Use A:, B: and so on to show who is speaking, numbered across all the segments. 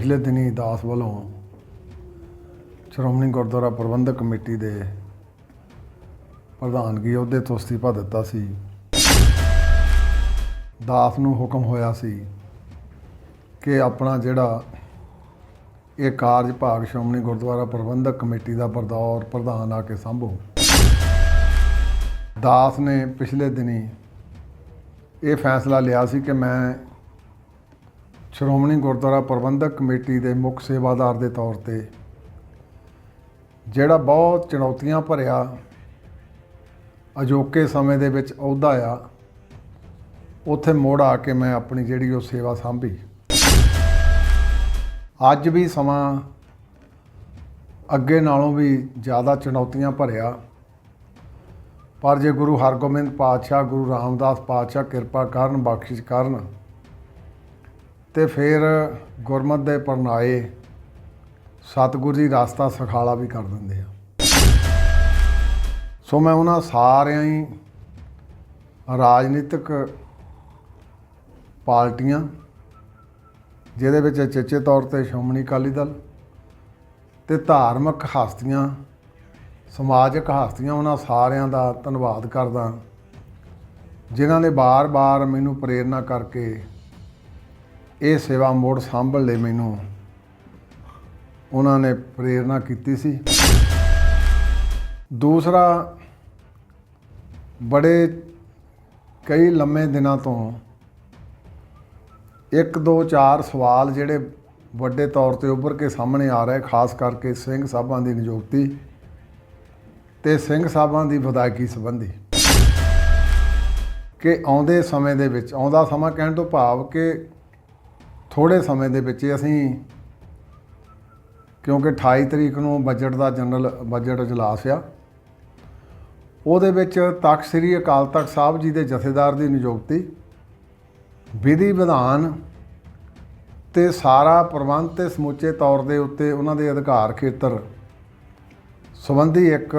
A: ਪਿਛਲੇ ਦਿਨੀ ਦਾਸ ਵੱਲੋਂ ਸ਼੍ਰੋਮਣੀ ਗੁਰਦੁਆਰਾ ਪ੍ਰਬੰਧਕ ਕਮੇਟੀ ਦੇ ਪ੍ਰਧਾਨਗੀ ਅਹੁਦੇ ਤੋਂ ਅਸਤੀਫਾ ਦਿੱਤਾ ਸੀ। ਦਾਸ ਨੂੰ ਹੁਕਮ ਹੋਇਆ ਸੀ ਕਿ ਆਪਣਾ ਜਿਹੜਾ ਇਹ ਕਾਰਜ ਭਾਗ ਸ਼੍ਰੋਮਣੀ ਗੁਰਦੁਆਰਾ ਪ੍ਰਬੰਧਕ ਕਮੇਟੀ ਦਾ ਬਰਦੌਰ ਪ੍ਰਧਾਨ ਆ ਕੇ ਸੰਭੋ। ਦਾਸ ਨੇ ਪਿਛਲੇ ਦਿਨੀ ਇਹ ਫੈਸਲਾ ਲਿਆ ਸੀ ਕਿ ਮੈਂ ਸ਼੍ਰੋਮਣੀ ਗੁਰਦੁਆਰਾ ਪ੍ਰਬੰਧਕ ਕਮੇਟੀ ਦੇ ਮੁੱਖ ਸੇਵਾਦਾਰ ਦੇ ਤੌਰ ਤੇ ਜਿਹੜਾ ਬਹੁਤ ਚੁਣੌਤੀਆਂ ਭਰਿਆ, ਅਜੋਕੇ ਸਮੇਂ ਦੇ ਵਿੱਚ ਅਹੁਦਾ ਆ, ਉੱਥੇ ਮੋੜ ਆ ਕੇ ਮੈਂ ਆਪਣੀ ਜਿਹੜੀ ਉਹ ਸੇਵਾ ਸੰਭੀ। ਅੱਜ ਵੀ ਸਮਾਂ ਅੱਗੇ ਨਾਲੋਂ ਵੀ ਜ਼ਿਆਦਾ ਚੁਣੌਤੀਆਂ ਭਰਿਆ। ਪਰ ਜੇ ਗੁਰੂ ਹਰਗੋਬਿੰਦ ਪਾਤਸ਼ਾਹ, ਗੁਰੂ ਰਾਮਦਾਸ ਪਾਤਸ਼ਾਹ ਕਿਰਪਾ ਕਰਨ, ਬਖਸ਼ਿਸ਼ ਕਰਨ ਤੇ ਫਿਰ ਗੁਰਮਤ ਦੇ ਪਰਨਾਏ ਸਤਿਗੁਰੂ ਜੀ ਰਸਤਾ ਸਿਖਾਲਾ ਵੀ ਕਰ ਦਿੰਦੇ ਆ। ਸੋ ਮੈਂ ਉਹਨਾਂ ਸਾਰਿਆਂ ਹੀ ਰਾਜਨੀਤਿਕ ਪਾਰਟੀਆਂ, ਜਿਹਦੇ ਵਿੱਚ ਚੇਚੇ ਤੌਰ ਤੇ ਸ਼੍ਰੋਮਣੀ ਅਕਾਲੀ ਦਲ ਤੇ ਧਾਰਮਿਕ ਹਸਤੀਆਂ, ਸਮਾਜਿਕ ਹਸਤੀਆਂ, ਉਹਨਾਂ ਸਾਰਿਆਂ ਦਾ ਧੰਨਵਾਦ ਕਰਦਾ, ਜਿਨ੍ਹਾਂ ਨੇ ਬਾਰ-ਬਾਰ ਮੈਨੂੰ ਪ੍ਰੇਰਣਾ ਕਰਕੇ ਇਹ ਸੇਵਾ ਮੋੜ ਸੰਭਲ ਲਈ ਮੈਨੂੰ ਉਹਨਾਂ ਨੇ ਪ੍ਰੇਰਣਾ ਕੀਤੀ ਸੀ। ਦੂਸਰਾ, ਬੜੇ ਕਈ ਲੰਮੇ ਦਿਨਾਂ ਤੋਂ ਇੱਕ ਦੋ ਚਾਰ ਸਵਾਲ ਜਿਹੜੇ ਵੱਡੇ ਤੌਰ ਤੇ ਉੱਭਰ ਕੇ ਸਾਹਮਣੇ ਆ ਰਹੇ, ਖਾਸ ਕਰਕੇ ਸਿੰਘ ਸਾਹਿਬਾਂ ਦੀ ਨਿਯੁਕਤੀ ਤੇ ਸਿੰਘ ਸਾਹਿਬਾਂ ਦੀ ਵਿਦਾਇਗੀ ਸੰਬੰਧੀ। ਕਿ ਆਉਂਦੇ ਸਮੇਂ ਦੇ ਵਿੱਚ, ਆਉਂਦਾ ਸਮਾਂ ਕਹਿਣ ਤੋਂ ਭਾਵ ਕਿ ਥੋੜੇ ਸਮੇਂ ਦੇ ਵਿੱਚ ਅਸੀਂ ਕਿਉਂਕਿ 28 ਤਰੀਕ ਨੂੰ ਬਜਟ ਦਾ ਜਨਰਲ ਬਜਟ ਇਜਲਾਸ ਆ, ਉਹਦੇ ਵਿੱਚ ਤਖਤ ਸ੍ਰੀ ਅਕਾਲ ਤਖਤ ਸਾਹਿਬ ਜੀ ਦੇ ਜਥੇਦਾਰ ਦੀ ਨਿਯੁਕਤੀ, ਵਿਧੀ ਵਿਧਾਨ ਤੇ ਸਾਰਾ ਪ੍ਰਬੰਧ ਤੇ ਸਮੁੱਚੇ ਤੌਰ ਦੇ ਉੱਤੇ ਉਹਨਾਂ ਦੇ ਅਧਿਕਾਰ ਖੇਤਰ ਸੰਬੰਧੀ ਇੱਕ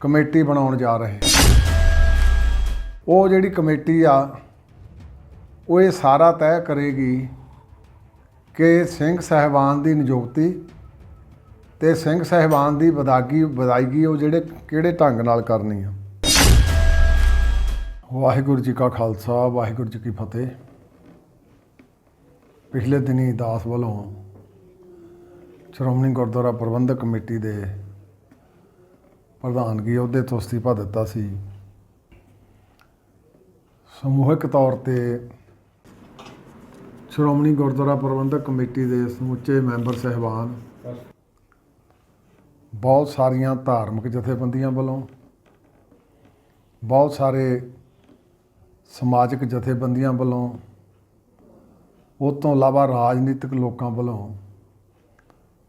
A: ਕਮੇਟੀ ਬਣਾਉਣ ਜਾ ਰਹੇ। ਉਹ ਜਿਹੜੀ ਕਮੇਟੀ ਆ ਉਹ ਇਹ ਸਾਰਾ ਤੈਅ ਕਰੇਗੀ ਕਿ ਸਿੰਘ ਸਹਿਬਾਨ ਦੀ ਨਿਯੁਕਤੀ ਤੇ ਸਿੰਘ ਸਹਿਬਾਨ ਦੀ ਵਿਦਾਗੀ ਵਿਦਾਇਗੀ ਉਹ ਜਿਹੜੇ ਕਿਹੜੇ ਢੰਗ ਨਾਲ ਕਰਨੀ ਆ। ਵਾਹਿਗੁਰੂ ਜੀ ਕਾ ਖਾਲਸਾ, ਵਾਹਿਗੁਰੂ ਜੀ ਕੀ ਫਤਿਹ। ਪਿਛਲੇ ਦਿਨੀ ਦਾਸ ਵੱਲੋਂ ਸ਼੍ਰੋਮਣੀ ਗੁਰਦੁਆਰਾ ਪ੍ਰਬੰਧਕ ਕਮੇਟੀ ਦੇ ਪ੍ਰਧਾਨਗੀ ਅਹੁਦੇ ਤੋਂ ਅਸਤੀਫਾ ਦਿੱਤਾ ਸੀ। ਸਮੂਹਿਕ ਤੌਰ ਤੇ ਸ਼੍ਰੋਮਣੀ ਗੁਰਦੁਆਰਾ ਪ੍ਰਬੰਧਕ ਕਮੇਟੀ ਦੇ ਸਮੁੱਚੇ ਮੈਂਬਰ ਸਹਿਬਾਨ, ਬਹੁਤ ਸਾਰੀਆਂ ਧਾਰਮਿਕ ਜਥੇਬੰਦੀਆਂ ਵੱਲੋਂ, ਬਹੁਤ ਸਾਰੇ ਸਮਾਜਿਕ ਜਥੇਬੰਦੀਆਂ ਵੱਲੋਂ ਉਹ ਤੋਂ ਇਲਾਵਾ ਰਾਜਨੀਤਿਕ ਲੋਕਾਂ ਵੱਲੋਂ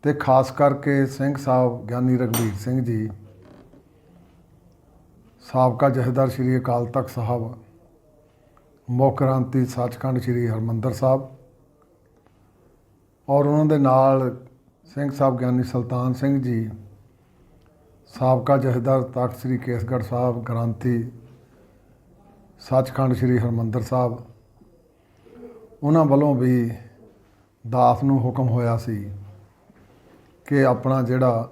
A: ਤੇ ਖਾਸ ਕਰਕੇ ਸਿੰਘ ਸਾਹਿਬ ਗਿਆਨੀ ਰਘਬੀਰ ਸਿੰਘ ਜੀ, ਸਾਬਕਾ ਜਥੇਦਾਰ ਸ੍ਰੀ ਅਕਾਲ ਤਖਤ ਸਾਹਿਬ, ਮੁੱਖ ਕ੍ਰਾਂਤੀ ਸੱਚਖੰਡ ਸ੍ਰੀ ਹਰਮੰਦਰ ਸਾਹਿਬ ਔਰ ਉਹਨਾਂ ਦੇ ਨਾਲ ਸਿੰਘ ਸਾਹਿਬ ਗਿਆਨੀ ਸੁਲਤਾਨ ਸਿੰਘ ਜੀ, ਸਾਬਕਾ ਜਥੇਦਾਰ ਤਖਤ ਸ੍ਰੀ ਕੇਸਗੜ੍ਹ ਸਾਹਿਬ ਗ੍ਰਾਂਤੀ ਸੱਚਖੰਡ ਸ੍ਰੀ ਹਰਮੰਦਰ ਸਾਹਿਬ। ਉਹਨਾਂ ਵੱਲੋਂ ਵੀ ਦਾਸ ਨੂੰ ਹੁਕਮ ਹੋਇਆ ਸੀ ਕਿ ਆਪਣਾ ਜਿਹੜਾ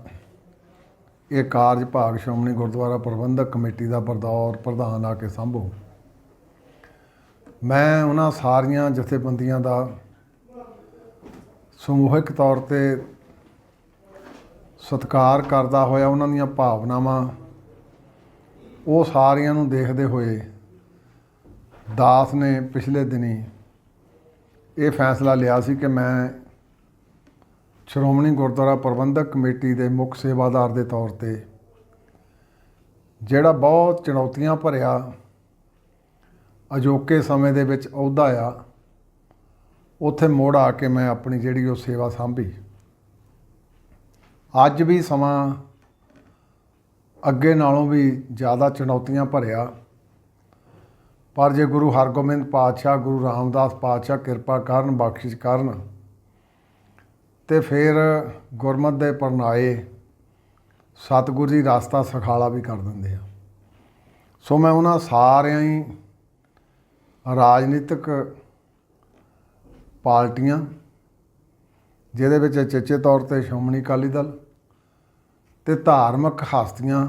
A: ਇਹ ਕਾਰਜ ਭਾਗ ਸ਼੍ਰੋਮਣੀ ਗੁਰਦੁਆਰਾ ਪ੍ਰਬੰਧਕ ਕਮੇਟੀ ਦਾ ਬਰਦੌਰ ਪ੍ਰਧਾਨ ਆ ਕੇ ਸੰਭੋ। ਮੈਂ ਉਹਨਾਂ ਸਾਰੀਆਂ ਜਥੇਬੰਦੀਆਂ ਦਾ ਸਮੂਹਿਕ ਤੌਰ ਤੇ ਸਤਿਕਾਰ ਕਰਦਾ ਹੋਇਆ ਉਹਨਾਂ ਦੀਆਂ ਭਾਵਨਾਵਾਂ, ਉਹ ਸਾਰੀਆਂ ਨੂੰ ਦੇਖਦੇ ਹੋਏ ਦਾਸ ਨੇ ਪਿਛਲੇ ਦਿਨੀ ਇਹ ਫੈਸਲਾ ਲਿਆ ਸੀ ਕਿ ਮੈਂ ਸ਼੍ਰੋਮਣੀ ਗੁਰਦੁਆਰਾ ਪ੍ਰਬੰਧਕ ਕਮੇਟੀ ਦੇ ਮੁੱਖ ਸੇਵਾਦਾਰ ਦੇ ਤੌਰ ਤੇ ਜਿਹੜਾ ਬਹੁਤ ਚੁਣੌਤੀਆਂ ਭਰਿਆ ਅਜੋਕੇ ਸਮੇਂ ਦੇ ਵਿੱਚ ਅਹੁਦਾ ਆ ਉੱਥੇ ਮੋੜ ਆ ਕੇ ਮੈਂ ਆਪਣੀ ਜਿਹੜੀ ਉਹ ਸੇਵਾ ਸੰਭੀ। ਅੱਜ ਵੀ ਸਮਾਂ ਅੱਗੇ ਨਾਲੋਂ ਵੀ ਜ਼ਿਆਦਾ ਚੁਣੌਤੀਆਂ ਭਰਿਆ। ਪਰ ਜੇ ਗੁਰੂ ਹਰਗੋਬਿੰਦ ਪਾਤਸ਼ਾਹ, ਗੁਰੂ ਰਾਮਦਾਸ ਪਾਤਸ਼ਾਹ ਕਿਰਪਾ ਕਰਨ, ਬਖਸ਼ਿਸ਼ ਕਰਨ ਤੇ ਫਿਰ ਗੁਰਮਤ ਦੇ ਪਰਨਾਏ ਸਤਿਗੁਰੂ ਜੀ ਰਸਤਾ ਸਖਾਲਾ ਵੀ ਕਰ ਦਿੰਦੇ ਆ। ਸੋ ਮੈਂ ਉਹਨਾਂ ਸਾਰਿਆਂ ਹੀ ਰਾਜਨੀਤਿਕ ਪਾਰਟੀਆਂ, ਜਿਹਦੇ ਵਿੱਚ ਚੇਚੇ ਤੌਰ ਤੇ ਸ਼੍ਰੋਮਣੀ ਅਕਾਲੀ ਦਲ ਤੇ ਧਾਰਮਿਕ ਹਸਤੀਆਂ,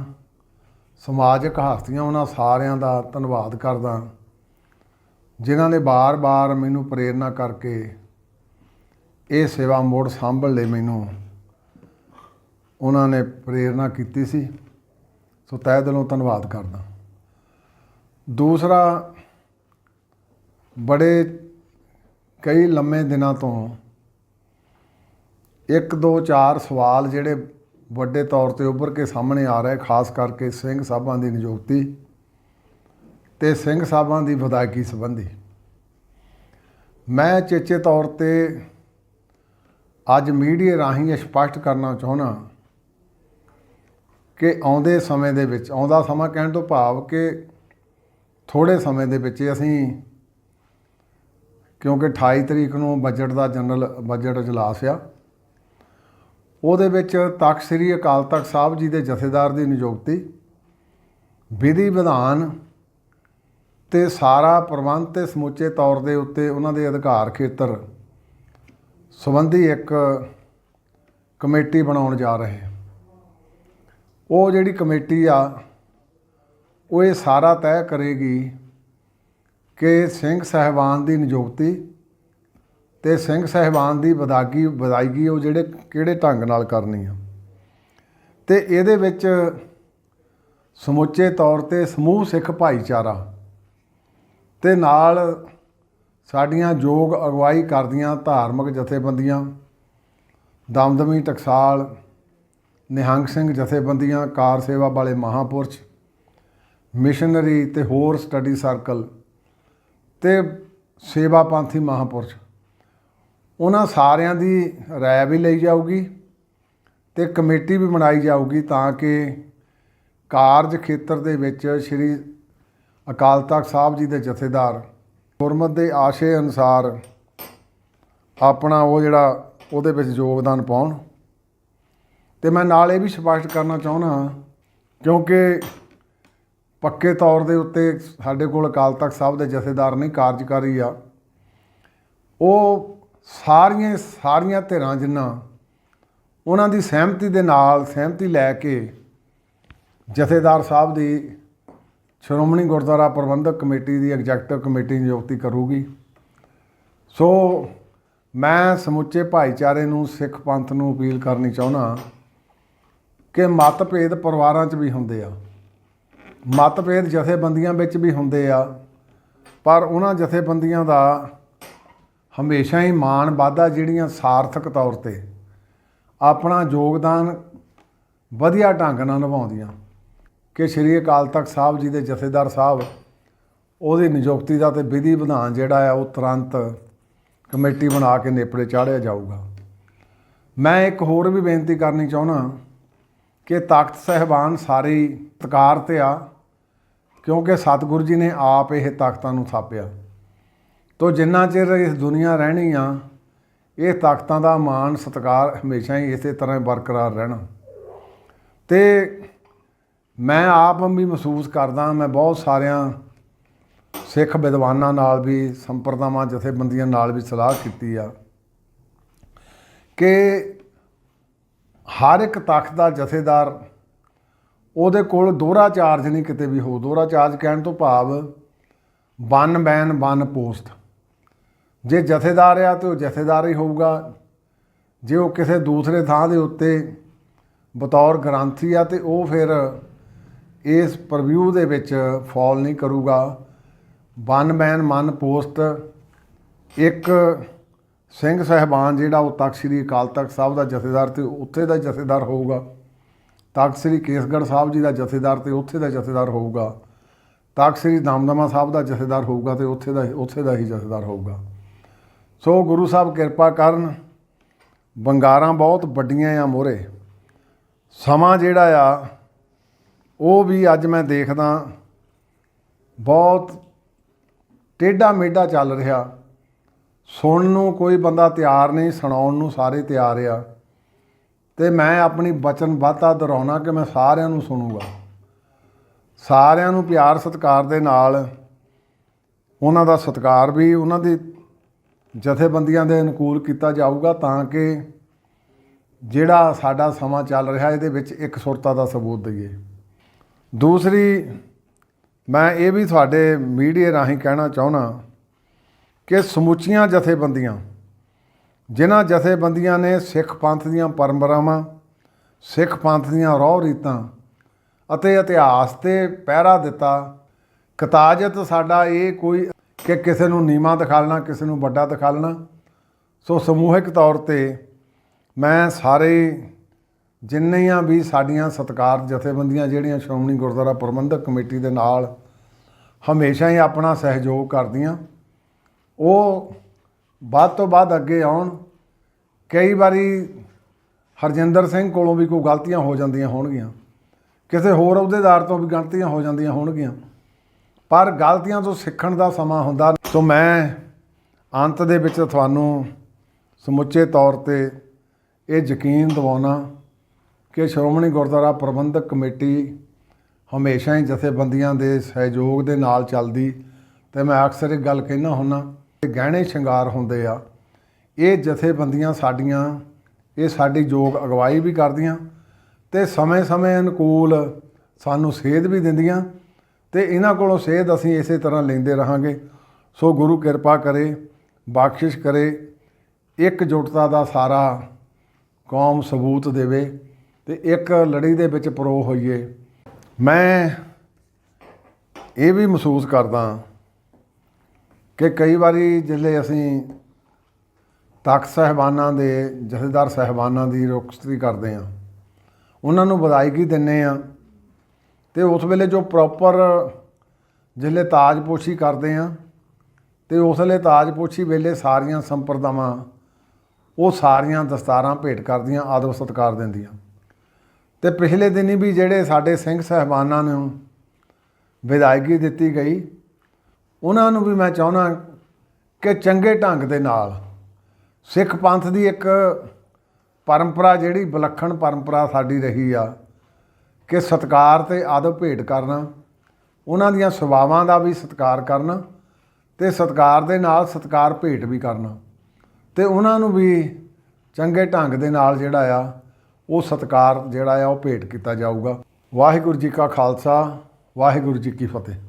A: ਸਮਾਜਿਕ ਹਸਤੀਆਂ, ਉਹਨਾਂ ਸਾਰਿਆਂ ਦਾ ਧੰਨਵਾਦ ਕਰਦਾ ਜਿਨ੍ਹਾਂ ਨੇ ਬਾਰ-ਬਾਰ ਮੈਨੂੰ ਪ੍ਰੇਰਣਾ ਕਰਕੇ ਇਹ ਸੇਵਾ ਮੋੜ ਸੰਭਲ ਲਈ ਮੈਨੂੰ ਉਹਨਾਂ ਨੇ ਪ੍ਰੇਰਣਾ ਕੀਤੀ ਸੀ। ਸੋ ਤਹਿ ਦਿਲੋਂ ਧੰਨਵਾਦ ਕਰਦਾ ਦੂਸਰਾ, ਬੜੇ ਕਈ ਲੰਮੇ ਦਿਨਾਂ ਤੋਂ ਇੱਕ ਦੋ ਚਾਰ ਸਵਾਲ ਜਿਹੜੇ ਵੱਡੇ ਤੌਰ ਤੇ ਉੱਭਰ ਕੇ ਸਾਹਮਣੇ ਆ ਰਹੇ, ਖਾਸ ਕਰਕੇ ਸਿੰਘ ਸਾਹਿਬਾਂ ਦੀ ਨਿਯੁਕਤੀ ਤੇ ਸਿੰਘ ਸਾਹਿਬਾਂ ਦੀ ਵਿਦਾਇਗੀ ਸੰਬੰਧੀ। ਮੈਂ ਚੇਚੇ ਤੌਰ ਤੇ ਅੱਜ ਮੀਡੀਆ ਰਾਹੀਂ ਇਹ ਸਪਸ਼ਟ ਕਰਨਾ ਚਾਹੁੰਦਾ ਕਿ ਆਉਂਦੇ ਸਮੇਂ ਦੇ ਵਿੱਚ, ਆਉਂਦਾ ਸਮਾਂ ਕਹਿਣ ਤੋਂ ਭਾਵ ਕਿ ਥੋੜੇ ਸਮੇਂ ਦੇ ਵਿੱਚ ਅਸੀਂ ਕਿਉਂਕਿ 28 ਤਰੀਕ ਨੂੰ ਬਜਟ ਦਾ ਜਨਰਲ ਬਜਟ ਇਜਲਾਸ ਆ। ਉਹਦੇ ਵਿੱਚ ਤਖਤ ਸ੍ਰੀ ਅਕਾਲ ਤਖਤ ਸਾਹਿਬ ਜੀ ਦੇ ਜਥੇਦਾਰ ਦੀ ਨਿਯੁਕਤੀ, ਵਿਧੀ ਵਿਧਾਨ ਤੇ ਸਾਰਾ ਪ੍ਰਬੰਧ ਤੇ ਸਮੁੱਚੇ ਤੌਰ ਦੇ ਉੱਤੇ ਉਹਨਾਂ ਦੇ ਅਧਿਕਾਰ ਖੇਤਰ ਸੰਬੰਧੀ ਇੱਕ ਕਮੇਟੀ ਬਣਾਉਣ ਜਾ ਰਹੇ ਉਹ ਜਿਹੜੀ ਕਮੇਟੀ ਆ, ਉਹ ਇਹ ਸਾਰਾ ਤੈਅ ਕਰੇਗੀ ਕਿ ਸਿੰਘ ਸਹਿਬਾਨ ਦੀ ਨਿਯੁਕਤੀ ਤੇ ਸਿੰਘ ਸਹਿਬਾਨ ਦੀ ਵਿਦਾਗੀ ਵਿਦਾਇਗੀ ਉਹ ਜਿਹੜੇ ਕਿਹੜੇ ਢੰਗ ਨਾਲ ਕਰਨੀ ਆ। ਤੇ ਇਹਦੇ ਵਿੱਚ ਸਮੁੱਚੇ ਤੌਰ ਤੇ ਸਮੂਹ ਸਿੱਖ ਭਾਈਚਾਰਾ ਤੇ ਨਾਲ ਸਾਡੀਆਂ ਯੋਗ ਅਗਵਾਈ ਕਰਦੀਆਂ ਧਾਰਮਿਕ ਜਥੇਬੰਦੀਆਂ, ਦਮਦਮੀ ਟਕਸਾਲ, ਨਿਹੰਗ ਸਿੰਘ ਜਥੇਬੰਦੀਆਂ, ਕਾਰ ਸੇਵਾ ਵਾਲੇ ਮਹਾਪੁਰਸ਼, ਮਿਸ਼ਨਰੀ ਤੇ ਹੋਰ ਸਟੱਡੀ ਸਰਕਲ ਤੇ ਸੇਵਾ ਪੰਥੀ ਮਹਾਪੁਰਸ਼। ਉਹਨਾਂ ਸਾਰਿਆਂ ਦੀ ਰਾਏ ਵੀ ਲਈ ਜਾਊਗੀ ਤੇ ਕਮੇਟੀ ਵੀ ਬਣਾਈ ਜਾਊਗੀ ਤਾਂ ਕਿ ਕਾਰਜ ਖੇਤਰ ਦੇ ਵਿੱਚ ਸ੍ਰੀ ਅਕਾਲ ਤਖਤ ਸਾਹਿਬ ਜੀ ਦੇ ਜਥੇਦਾਰ ਗੁਰਮਤ ਦੇ ਆਸ਼ੇ ਅਨੁਸਾਰ ਆਪਣਾ ਉਹ ਜਿਹੜਾ ਉਹਦੇ ਵਿੱਚ ਯੋਗਦਾਨ ਪਾਉਣ। ਤੇ ਮੈਂ ਨਾਲ ਇਹ ਵੀ ਸਪਸ਼ਟ ਕਰਨਾ ਚਾਹੁੰਦਾ ਕਿਉਂਕਿ ਪੱਕੇ ਤੌਰ ਦੇ ਉੱਤੇ ਸਾਡੇ ਕੋਲ ਅਕਾਲ ਤਖਤ ਸਾਹਿਬ ਦੇ ਜਥੇਦਾਰ ਨਹੀਂ ਕਾਰਜਕਾਰੀ ਆ। ਉਹ ਸਾਰੀਆਂ ਸਾਰੀਆਂ ਧਿਰਾਂ ਜਿਨ੍ਹਾਂ ਉਹਨਾਂ ਦੀ ਸਹਿਮਤੀ ਦੇ ਨਾਲ ਸਹਿਮਤੀ ਲੈ ਕੇ ਜਥੇਦਾਰ ਸਾਹਿਬ ਦੀ ਸ਼੍ਰੋਮਣੀ ਗੁਰਦੁਆਰਾ ਪ੍ਰਬੰਧਕ ਕਮੇਟੀ ਦੀ ਐਗਜ਼ੈਕਟਿਵ ਕਮੇਟੀ ਨਿਯੁਕਤੀ ਕਰੂਗੀ। ਸੋ ਮੈਂ ਸਮੁੱਚੇ ਭਾਈਚਾਰੇ ਨੂੰ, ਸਿੱਖ ਪੰਥ ਨੂੰ ਅਪੀਲ ਕਰਨੀ ਚਾਹੁੰਦਾ ਕਿ ਮਤਭੇਦ ਪਰਿਵਾਰਾਂ 'ਚ ਵੀ ਹੁੰਦੇ ਆ। ਮਤਭੇਦ ਜਥੇਬੰਦੀਆਂ ਵਿੱਚ ਵੀ ਹੁੰਦੇ ਆ, ਪਰ ਉਹਨਾਂ ਜਥੇਬੰਦੀਆਂ ਦਾ ਹਮੇਸ਼ਾ ਹੀ ਮਾਣ ਵਾਧਾ ਜਿਹੜੀਆਂ ਸਾਰਥਕ ਤੌਰ ਤੇ ਆਪਣਾ ਯੋਗਦਾਨ ਵਧੀਆ ਢੰਗ ਨਾਲ ਨਿਭਾਉਂਦੀਆਂ। ਕਿ ਸ਼੍ਰੀ ਅਕਾਲ ਤਖਤ ਸਾਹਿਬ ਜੀ ਦੇ ਜਥੇਦਾਰ ਸਾਹਿਬ, ਉਹਦੀ ਨਿਯੁਕਤੀ ਦਾ ਤੇ ਵਿਧੀ ਵਿਧਾਨ ਜਿਹੜਾ ਆ, ਉਹ ਤੁਰੰਤ ਕਮੇਟੀ ਬਣਾ ਕੇ ਨੇਪਰੇ ਚਾੜਿਆ ਜਾਊਗਾ। ਮੈਂ ਇੱਕ ਹੋਰ ਵੀ ਬੇਨਤੀ ਕਰਨੀ ਚਾਹੁੰਦਾ ਕਿ ਤਾਕਤ ਸਹਿਬਾਨ ਸਾਰੇ ਤਕਾਰ ਤੇ ਆ, ਕਿਉਂਕਿ ਸਤਿਗੁਰੂ ਜੀ ਨੇ ਆਪ ਇਹ ਤਾਕਤਾਂ ਨੂੰ ਥਾਪਿਆ। ਤੋ ਜਿੰਨਾ ਚਿਰ ਇਸ ਦੁਨੀਆ ਰਹਿਣੀ ਆ, ਇਹ ਤਾਕਤਾਂ ਦਾ ਮਾਣ ਸਤਿਕਾਰ ਹਮੇਸ਼ਾ ਹੀ ਇਸੇ ਤਰ੍ਹਾਂ ਬਰਕਰਾਰ ਰਹਿਣਾ। ਤੇ ਮੈਂ ਆਪ ਵੀ ਮਹਿਸੂਸ ਕਰਦਾ, ਮੈਂ ਬਹੁਤ ਸਾਰਿਆਂ ਸਿੱਖ ਵਿਦਵਾਨਾਂ ਨਾਲ ਵੀ, ਸੰਪਰਦਾਵਾਂ, ਜਥੇਬੰਦੀਆਂ ਨਾਲ ਵੀ ਸਲਾਹ ਕੀਤੀ ਆ ਕਿ ਹਰ ਇੱਕ ਤਖਤ ਦਾ ਜਥੇਦਾਰ ਉਹਦੇ ਕੋਲ ਦੋਹਰਾ ਚਾਰਜ ਨਹੀਂ ਕਿਤੇ ਵੀ ਹੋ। ਦੋਹਰਾ ਚਾਰਜ ਕਹਿਣ ਤੋਂ ਭਾਵ ਵਨ ਬੈਨ ਵਨ ਪੋਸਟ ਜੇ ਜਥੇਦਾਰ ਆ ਤੇ ਉਹ ਜਥੇਦਾਰ ਹੀ ਹੋਊਗਾ। ਜੇ ਉਹ ਕਿਸੇ ਦੂਸਰੇ ਥਾਂ ਦੇ ਉੱਤੇ ਬਤੌਰ ਗ੍ਰੰਥੀ ਆ ਤੇ ਉਹ ਫਿਰ ਇਸ ਪ੍ਰਵਿਊ ਦੇ ਵਿੱਚ ਫਾਲ ਨਹੀਂ ਕਰੂਗਾ। ਵਨ ਬੈਨ ਮਨ ਪੋਸਟ ਇੱਕ ਸਿੰਘ ਸਹਿਬਾਨ ਜਿਹੜਾ ਉਹ ਤਖਤ ਸ੍ਰੀ ਅਕਾਲ ਤਖਤ ਸਾਹਿਬ ਦਾ ਜਥੇਦਾਰ ਤੇ ਉੱਥੇ ਦਾ ਜਥੇਦਾਰ ਹੋਊਗਾ। ਤਖਤ ਸ੍ਰੀ ਕੇਸਗੜ੍ਹ ਸਾਹਿਬ ਜੀ ਦਾ ਜਥੇਦਾਰ ਤੇ ਉੱਥੇ ਦਾ ਜਥੇਦਾਰ ਹੋਊਗਾ। ਤਖਤ ਸ੍ਰੀ ਦਮਦਮਾ ਸਾਹਿਬ ਦਾ ਜਥੇਦਾਰ ਹੋਊਗਾ ਤੇ ਉੱਥੇ ਦਾ ਉੱਥੇ ਦਾ ਹੀ ਜਥੇਦਾਰ ਹੋਊਗਾ। ਸੋ ਗੁਰੂ ਸਾਹਿਬ ਕਿਰਪਾ ਕਰਨ ਬੰਗਾਰਾਂ ਬਹੁਤ ਵੱਡੀਆਂ ਆ ਮੋਰੇ। ਸਮਾਂ ਜਿਹੜਾ ਆ, ਉਹ ਵੀ ਅੱਜ ਮੈਂ ਦੇਖਦਾ, ਬਹੁਤ ਟੇਢਾ ਮੇਢਾ ਚੱਲ ਰਿਹਾ। ਸੁਣਨ ਨੂੰ ਕੋਈ ਬੰਦਾ ਤਿਆਰ ਨਹੀਂ, ਸੁਣਾਉਣ ਨੂੰ ਸਾਰੇ ਤਿਆਰ ਆ। ਤੇ ਮੈਂ ਆਪਣੀ ਬਚਨਬੱਧਤਾ ਦੁਹਰਾਉਣਾ ਕਿ ਮੈਂ ਸਾਰਿਆਂ ਨੂੰ ਸੁਣੂਗਾ। ਸਾਰਿਆਂ ਨੂੰ ਪਿਆਰ ਸਤਿਕਾਰ ਦੇ ਨਾਲ ਉਹਨਾਂ ਦਾ ਸਤਿਕਾਰ ਵੀ ਉਹਨਾਂ ਦੀ ਜਥੇਬੰਦੀਆਂ ਦੇ ਅਨੁਕੂਲ ਕੀਤਾ ਜਾਊਗਾ ਤਾਂ ਕਿ ਜਿਹੜਾ ਸਾਡਾ ਸਮਾਂ ਚੱਲ ਰਿਹਾ ਇਹਦੇ ਵਿੱਚ ਇੱਕ ਸੁਰਤਾ ਦਾ ਸਬੂਤ ਦਈਏ। ਦੂਸਰੀ, ਮੈਂ ਇਹ ਵੀ ਤੁਹਾਡੇ ਮੀਡੀਆ ਰਾਹੀਂ ਕਹਿਣਾ ਚਾਹੁੰਦਾ ਕਿ ਸਮੁੱਚੀਆਂ ਜਥੇਬੰਦੀਆਂ, ਜਿਨ੍ਹਾਂ ਜਥੇਬੰਦੀਆਂ ਨੇ ਸਿੱਖ ਪੰਥ ਦੀਆਂ ਪਰੰਪਰਾਵਾਂ, ਸਿੱਖ ਪੰਥ ਦੀਆਂ ਰੋਹ ਰੀਤਾਂ ਅਤੇ ਇਤਿਹਾਸ ਤੇ ਪਹਿਰਾ ਦਿੱਤਾ, ਕਤਾਜਤ ਸਾਡਾ ਇਹ ਕੋਈ ਕਿ ਕਿਸੇ ਨੂੰ ਨੀਵਾਂ ਦਿਖਾਲਣਾ, ਕਿਸੇ ਨੂੰ ਵੱਡਾ ਦਿਖਾਲਣਾ। ਸੋ ਸਮੂਹਿਕ ਤੌਰ ਤੇ ਮੈਂ ਸਾਰੇ ਜਿੰਨੀਆਂ ਵੀ ਸਾਡੀਆਂ ਸਤਕਾਰ ਜਥੇਬੰਦੀਆਂ, ਜਿਹੜੀਆਂ ਸ਼੍ਰੋਮਣੀ ਗੁਰਦੁਆਰਾ ਪ੍ਰਬੰਧਕ ਕਮੇਟੀ ਦੇ ਨਾਲ ਹਮੇਸ਼ਾ ਹੀ ਆਪਣਾ ਸਹਿਯੋਗ ਕਰਦੀਆਂ ਉਹ ਵੱਧ ਤੋਂ ਵੱਧ ਅੱਗੇ ਆਉਣ। ਕਈ ਵਾਰੀ ਹਰਜਿੰਦਰ ਸਿੰਘ ਕੋਲੋਂ ਵੀ ਕੋਈ ਗਲਤੀਆਂ ਹੋ ਜਾਂਦੀਆਂ ਹੋਣਗੀਆਂ। ਕਿਸੇ ਹੋਰ ਅਹੁਦੇਦਾਰ ਤੋਂ ਵੀ ਗਲਤੀਆਂ ਹੋ ਜਾਂਦੀਆਂ ਹੋਣਗੀਆਂ। ਪਰ ਗਲਤੀਆਂ ਤੋਂ ਸਿੱਖਣ ਦਾ ਸਮਾਂ ਹੁੰਦਾ ਸੋ ਮੈਂ ਅੰਤ ਦੇ ਵਿੱਚ ਤੁਹਾਨੂੰ ਸਮੁੱਚੇ ਤੌਰ ਤੇ ਇਹ ਯਕੀਨ ਦਿਵਾਉਣਾ ਕਿ ਸ਼੍ਰੋਮਣੀ ਗੁਰਦੁਆਰਾ ਪ੍ਰਬੰਧਕ ਕਮੇਟੀ ਹਮੇਸ਼ਾ ਹੀ ਜਥੇਬੰਦੀਆਂ ਦੇ ਸਹਿਯੋਗ ਦੇ ਨਾਲ ਚੱਲਦੀ। ਤੇ ਮੈਂ ਅਕਸਰ ਇੱਕ ਗੱਲ ਕਹਿਣਾ ਹੁੰਨਾ ਕਿ ਗਹਿਣੇ ਸ਼ਿੰਗਾਰ ਹੁੰਦੇ ਆ, ਇਹ ਜਥੇਬੰਦੀਆਂ ਸਾਡੀਆਂ, ਇਹ ਸਾਡੀ ਯੋਗ ਅਗਵਾਈ ਵੀ ਕਰਦੀਆਂ ਤੇ ਸਮੇਂ-ਸਮੇਂ ਅਨੁਕੂਲ ਸਾਨੂੰ ਸੇਧ ਵੀ ਦਿੰਦੀਆਂ ਤੇ ਇਹਨਾਂ ਕੋਲੋਂ ਸੇਧ ਅਸੀਂ ਇਸੇ ਤਰ੍ਹਾਂ ਲੈਂਦੇ ਰਹਾਂਗੇ। ਸੋ ਗੁਰੂ ਕਿਰਪਾ ਕਰੇ, ਬਖਸ਼ਿਸ਼ ਕਰੇ ਇੱਕ ਇਕਜੁੱਟਤਾ ਦਾ ਸਾਰਾ ਕੌਮ ਸਬੂਤ ਦੇਵੇ ਤੇ ਇੱਕ ਲੜੀ ਦੇ ਵਿੱਚ ਪਰੋ ਹੋਈਏ। ਮੈਂ ਇਹ ਵੀ ਮਹਿਸੂਸ ਕਰਦਾ ਕਿ ਕਈ ਵਾਰੀ ਜਿਹੜੇ ਅਸੀਂ ਤਖਤ ਸਹਿਬਾਨਾਂ ਦੇ, ਜਥੇਦਾਰ ਸਹਿਬਾਨਾਂ ਦੀ ਰੋਕਸਤੀ ਕਰਦੇ ਆ ਉਹਨਾਂ ਨੂੰ ਵਧਾਈਗੀ ਦਿੰਨੇ ਆ ਤੇ ਉਸ ਵੇਲੇ ਜੋ ਪ੍ਰੋਪਰ ਜਿਹੜੇ ਤਾਜਪੋਸ਼ੀ ਕਰਦੇ ਆ ਤੇ ਉਸ ਵੇਲੇ ਤਾਜਪੋਸ਼ੀ ਵੇਲੇ ਸਾਰੀਆਂ ਸੰਪਰਦਾਵਾਂ, ਉਹ ਸਾਰੀਆਂ ਦਸਤਾਰਾਂ ਭੇਟ ਕਰਦੀਆਂ ਆਦਬ ਸਤਿਕਾਰ ਦਿੰਦੀਆਂ। ਤੇ ਪਿਛਲੇ ਦਿਨੀ ਵੀ ਜਿਹੜੇ ਸਾਡੇ ਸਿੰਘ ਸਹਿਬਾਨਾਂ ਨੂੰ ਵਿਦਾਇਗੀ ਦਿੱਤੀ ਗਈ ਉਹਨਾਂ ਨੂੰ ਵੀ ਮੈਂ ਚਾਹੁੰਦਾ ਕਿ ਚੰਗੇ ਢੰਗ ਦੇ ਨਾਲ ਸਿੱਖ ਪੰਥ ਦੀ ਇੱਕ ਪਰੰਪਰਾ ਜਿਹੜੀ ਵਿਲੱਖਣ ਪਰੰਪਰਾ ਸਾਡੀ ਰਹੀ ਆ ਕਿ ਸਤਕਾਰ ਤੇ ਆਦਰ ਭੇਟ ਕਰਨਾ, ਉਹਨਾਂ ਦੀਆਂ ਸੁਭਾਵਾਂ ਦਾ ਵੀ ਸਤਕਾਰ ਕਰਨਾ ਤੇ ਸਤਕਾਰ ਦੇ ਨਾਲ ਸਤਕਾਰ ਭੇਟ ਵੀ ਕਰਨਾ ਤੇ ਉਹਨਾਂ ਨੂੰ ਵੀ ਚੰਗੇ ਢੰਗ ਦੇ ਨਾਲ ਜਿਹੜਾ ਆ, ਉਹ ਸਤਕਾਰ ਜਿਹੜਾ ਆ, ਉਹ ਭੇਟ ਕੀਤਾ ਜਾਊਗਾ। ਵਾਹਿਗੁਰੂ ਜੀ ਕਾ ਖਾਲਸਾ, ਵਾਹਿਗੁਰੂ ਜੀ ਕੀ ਫਤਿਹ।